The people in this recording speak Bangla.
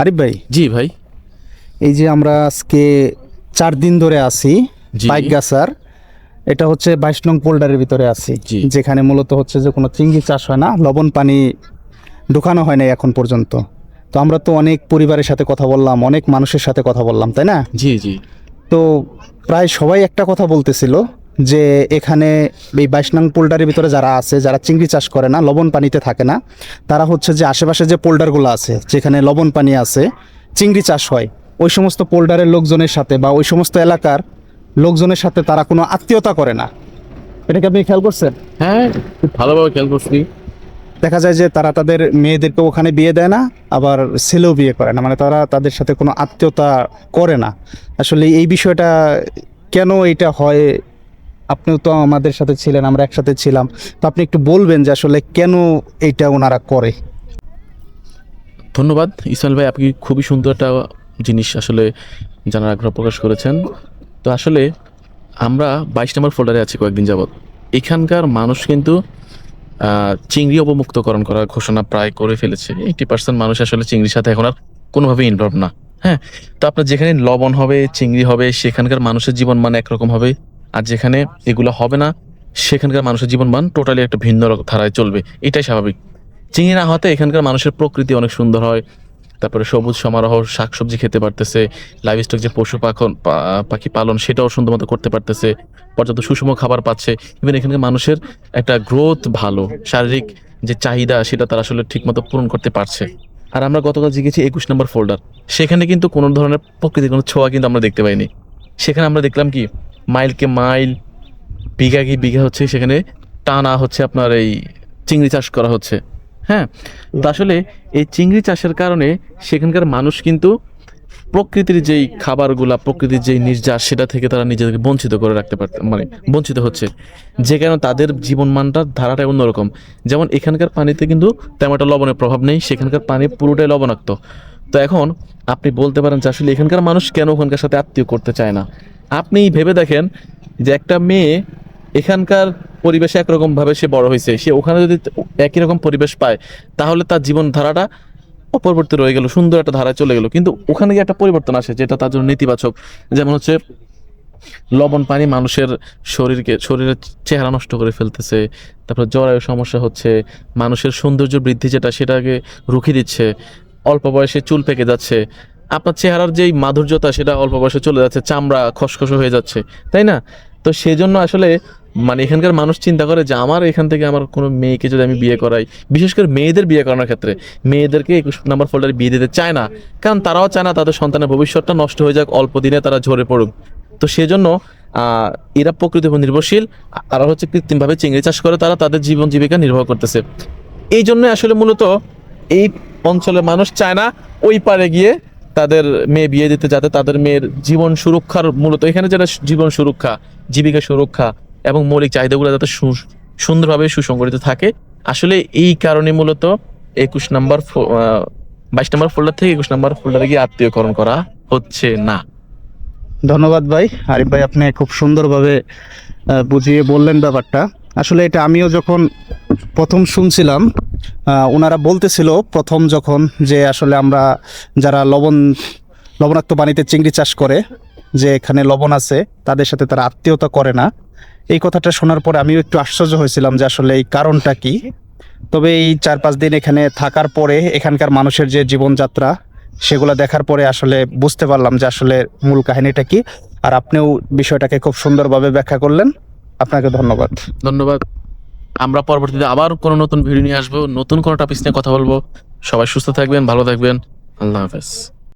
আরিফ ভাই? জি ভাই। এই যে আমরা আজকে চার দিন ধরে আছি জি। বাইকগাছার এটা হচ্ছে বাইশ নং পোল্ডারের ভিতরে আছি। যেখানে মূলত হচ্ছে যে কোনো চিংড়ি চাষ হয় না লবণ পানি ঢুকানো হয় না এখন পর্যন্ত। তো আমরা তো অনেক পরিবারের সাথে কথা বললাম অনেক মানুষের সাথে কথা বললাম তাই না? জি জি। তো প্রায় সবাই একটা কথা বলতেছিল যে এখানে এই বাইশ নং পোল্ডারের ভিতরে যারা আছে যারা চিংড়ি চাষ করে না লবণ পানিতে থাকে না তারা হচ্ছে যে আশেপাশে যে পোল্ডারগুলো আছে যেখানে লবণ পানি আছে চিংড়ি চাষ হয় ওই সমস্ত পোল্ডারের লোকজনের সাথে বা ওই সমস্ত এলাকার লোকজনের সাথে তারা কোনো আত্মীয়তা করে না। এটাকে আপনি খেয়াল করছেন? হ্যাঁ খুব ভালোভাবে খেয়াল করছি। দেখা যায় যে তারা তাদের মেয়েদেরকে ওখানে বিয়ে দেয় না আবার ছেলেও বিয়ে করে না মানে তারা তাদের সাথে কোনো আত্মীয়তা করে না। আসলে এই বিষয়টা কেন এটা হয় আপনিও তো আমাদের সাথে ছিলেন, আমরা একসাথে ছিলাম। তো আপনি একটু বলবেন যে আসলে কেন এইটা ওনারা করে? ধন্যবাদ। ইসমাইল ভাই, আপনি খুবই সুন্দর একটা জিনিস আসলে জানার আগ্রহ প্রকাশ করেছেন। তো আসলে আমরা বাইশ নম্বর ফোল্ডারে আছি কয়েকদিন যাবৎ। এখানকার মানুষ কিন্তু চিংড়ি অবমুক্তকরণ করার ঘোষণা প্রায় করে ফেলেছে। এইটি পার্সেন্ট মানুষ আসলে চিংড়ির সাথে এখন আর কোনোভাবেই ইনভলভ না। হ্যাঁ তো আপনার যেখানে লবণ হবে, চিংড়ি হবে, সেখানকার মানুষের জীবন মান একরকম হবে আর যেখানে এগুলো হবে না, সেখানকার মানুষের জীবনমান টোটালি একটা ভিন্ন ধারায় চলবে। এটাই স্বাভাবিক। চিংড়ি না হওয়াতে এখানকার মানুষের প্রকৃতি অনেক সুন্দর হয়। তারপরে সবুজ সমারোহ, শাকসবজি খেতে পারতেছে। লাইভ স্টক যে পশু পাখন পাখি পালন, সেটাও সুন্দর মতো করতে পারতেছে। পর্যাপ্ত সুষম খাবার পাচ্ছে। ইভেন এখানকার মানুষের একটা গ্রোথ ভালো, শারীরিক যে চাহিদা, সেটা তারা আসলে ঠিকমতো পূরণ করতে পারছে। আর আমরা গতকাল জিগেছি একুশ নম্বর ফোল্ডার সেখানে কিন্তু কোনো ধরনের প্রকৃতির কোনো ছোঁয়া কিন্তু আমরা দেখতে পাইনি। সেখানে আমরা দেখলাম কি মাইলকে মাইল, বিঘা কি বিঘা হচ্ছে, সেখানে টানা হচ্ছে আপনার এই চিংড়ি চাষ করা হচ্ছে। হ্যাঁ? তো আসলে এই চিংড়ি চাষের কারণে সেখানকার মানুষ কিন্তু প্রকৃতির যেই খাবারগুলা, প্রকৃতির যেই নির্যাস, সেটা থেকে তারা নিজেদেরকে বঞ্চিত করে রাখতে পারত মানে বঞ্চিত হচ্ছে। যে কারণে তাদের জীবনমানটার ধারাটা অন্যরকম। যেমন এখানকার পানিতে কিন্তু তেমন একটা লবণের প্রভাব নেই, সেখানকার পানি পুরোটাই লবণাক্ত। তো এখন আপনি বলতে পারেন যে আসলে এখানকার মানুষ কেন ওখানকার সাথে আত্মীয় করতে চায় না? আপনি ভেবে দেখেন যে একটা মেয়ে এখানকার পরিবেশে একরকম ভাবে সে বড় হয়েছে সে ওখানে যদি একই রকম পরিবেশ পায়, তাহলে তার জীবন ধারাটা অপরিবর্তিত রয়ে গেল, সুন্দর একটা ধারায় চলে গেল। কিন্তু ওখানে গিয়ে একটা পরিবর্তন আসে, যেটা তার জন্য নেতিবাচক। যেমন হচ্ছে, লবণ পানি মানুষের শরীরকে, শরীরের চেহারা নষ্ট করে ফেলতেছে, তারপর জরায়ু সমস্যা হচ্ছে, মানুষের সৌন্দর্য বৃদ্ধি যেটা, সেটাকে রুখে দিচ্ছে, অল্প বয়সে চুল পেকে যাচ্ছে আপনার চেহারার যেই মাধুর্যতা, সেটা অল্প বয়সে চলে যাচ্ছে, চামড়া খসখসে হয়ে যাচ্ছে, তাই না? তো সেজন্য আসলে মানে এখানকার মানুষ চিন্তা করে যে, আমার এখান থেকে আমার কোনো মেয়েকে যদি আমি বিয়ে করাই, বিশেষ করে মেয়েদের বিয়ে করানোর ক্ষেত্রে, মেয়েদেরকে একুশ নম্বর ফোল্ডারে বিয়ে দিতে চায় না, কারণ তারাও চায় না তাদের সন্তানের ভবিষ্যৎটা নষ্ট হয়ে যাক, অল্প দিনে তারা ঝরে পড়ুক। তো সেজন্য এরা প্রকৃতির উপর নির্ভরশীল আর হচ্ছে কৃত্রিমভাবে চিংড়ি চাষ করে, তারা তাদের জীবন জীবিকা নির্বাহ করতেছে। এই জন্য আসলে মূলত, এই অঞ্চলের মানুষ চায় না, ওই পারে গিয়ে তাদের মেয়ে বিয়ে দিতে যাতে তাদের মেয়ের জীবন সুরক্ষার মূলত, এখানে যেটা জীবন সুরক্ষা, জীবিকা সুরক্ষা এবং মৌলিক চাহিদাগুলো যাতে সুন্দরভাবে সুসংগঠিত থাকে। আসলে এই কারণে মূলত একুশ নাম্বার বাইশ নাম্বার ফোল্ডার থেকে একুশ নাম্বার ফোল্ডারে গিয়ে আত্মীয়করণ করা হচ্ছে না। ধন্যবাদ ভাই। আরিফ ভাই, আপনি খুব সুন্দরভাবে বুঝিয়ে বললেন ব্যাপারটা। আসলে এটা আমিও যখন প্রথম শুনছিলাম ওনারা বলতেছিল প্রথম যখন যে আসলে আমরা যারা লবণ, লবণাক্ত পানিতে চিংড়ি চাষ করে, যে এখানে লবণ আছে, তাদের সাথে তারা আত্মীয়তা করে না। এই কথাটা শোনার পরে আমিও একটু আশ্চর্য হয়েছিলাম যে আসলে এই কারণটা কি। তবে এই চার পাঁচ দিন এখানে থাকার পরে এখানকার মানুষের যে জীবনযাত্রা, সেগুলো দেখার পরে আসলে বুঝতে পারলাম যে আসলে মূল কাহিনীটা কি। আর আপনিও বিষয়টাকে খুব সুন্দরভাবে ব্যাখ্যা করলেন। আপনাকে ধন্যবাদ। ধন্যবাদ। আমরা পরবর্তীতে আবার কোনো নতুন ভিডিও নিয়ে আসব। নতুন কোনো টপিক নিয়ে কথা বলব। সবাই সুস্থ থাকবেন, ভালো থাকবেন। আল্লাহ হাফেজ।